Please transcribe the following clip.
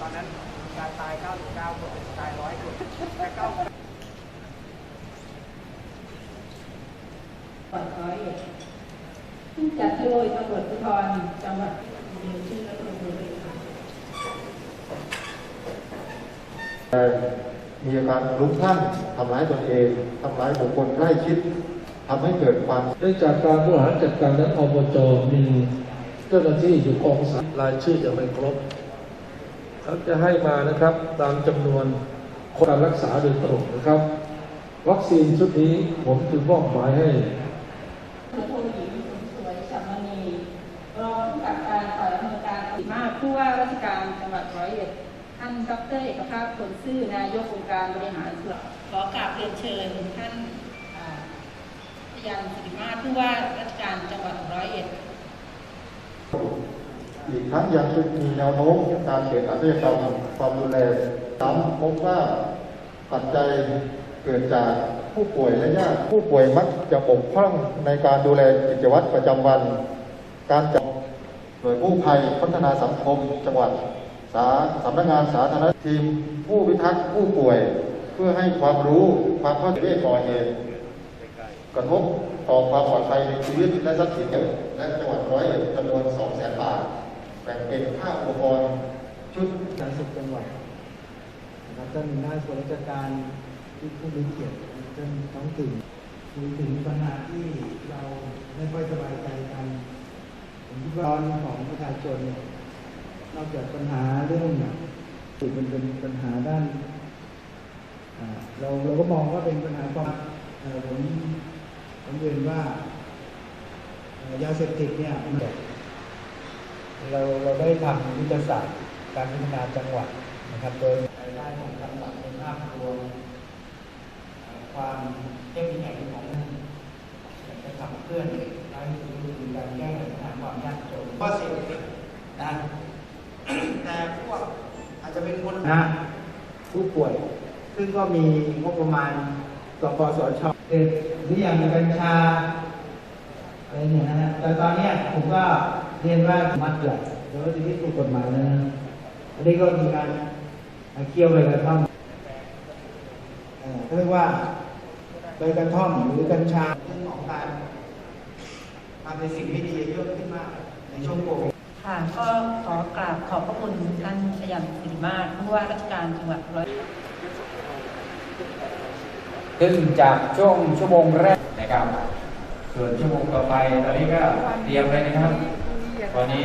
ตอนนั้นการตาย 99 คนตาย100คนแต่เก้าจัดร้อยเอ็ดซึ่งจัดโดยตำรวจภูธรจังหวัดมีชื่อและลงมือด้วยค่ะมีอาการลุ้มคลั่งทำร้ายตนเองทำร้ายบุคคลใกล้ชิดทำให้เกิดความเนื่องจากการบริหารจัดการนั้นอบจมีเจ้าหน้าที่อยู่กองสามรายชื่อยังไม่ครบ เขาจะให้มานะครับตามจำนวนคนรักษาโดยตรงนะครับ วัคซีนชุดนี้ผมจึงมอบหมายให้พลโทหญิงสวยสัมมณีรองผู้กับการฝ่ายอำนวยการปฏิมาผู้ว่าราชการจังหวัดร้อยเอ็ดท่านดรเอกภาพผลซื่อนายกองค์การบริหารส่วนขอกราบเรียนเชิญท่านพยัญสิริมาศผู้ว่าราชการจังหวัดร้อยเอ็ด อีกทั้งยังมีแนวโน้มการเกิดอาชญากรรมความรุนแรงซ้ำพบว่าปัจจัยเกิดจากผู้ป่วยและญาติผู้ป่วยมักจะบกพร่องในการดูแลกิจวัตรประจำวัน การจัดหน่วยกู้ภัยพัฒนาสังคมจังหวัดสาสำนักงานสาธารณทีม ผู้พิทักษ์ผู้ป่วย เพื่อให้ความรู้ความเข้าใจเรื่องก่อเหตุกระทบต่อความปลอดภัยในชีวิตและทรัพย์สินและจังหวัดร้อยเอ็ดจำนวน2 0 0 0 0 0บาท แบ่งเป็นค่าอุปกรณ์ชุดสาธารณสุขจังหวัดนะครับท่านหน้าส่วนราชการที่ผู้มีเกียรติท่านท้องถิ่นมีถึงปัญหาที่เราไม่ค่อยสบายใจกันผมคิดว่าร้อนของประชาชนเนี่ยนอกจากปัญหาเรื่องถือมันเป็นปัญหาด้านเราเราก็มองว่าเป็นปัญหาความผมผมเรียนว่ายาเสพติดเนี่ยมัน เราเราได้ทำยุทธศาสตร์การพัฒนาจังหวัดนะครับโดยรายได้ของจังหวัดเป็นภาพรวมความเข้มแข็งของจะขับเคลื่อนไปสู่การแก้ไขปัญหาความยากจนข้อเสียนะแต่พวกอาจจะเป็นคนนะผู้ป่วย ซึ่งก็มีงบประมาณสปสชเด็ดหรืออย่างกัญชาอะไรเนี่ยนะฮะแต่ตอนนี้ผมก็ เรียนว่ามัดเกิดโดยที่ถูกกฎหมายแล้วนะอันนี้ก็มีการเคี่ยวใบกระท่อมเขาเรียกว่าใบกระท่อมหรือกัญชาเรื่องของการทำในสิ่งไม่ดีเยอะขึ้นมากในช่วงโควิดค่ะก็ขอกราบขอบพระคุณท่านชยันสิริมาศผู้ว่าราชการจังหวัดร้อยซึ่งจากช่วงชั่วโมงแรกนะครับ ส่วนชั่วโมงต่อไปตอนนี้ก็เตรียมเลยนะครับ วันนี้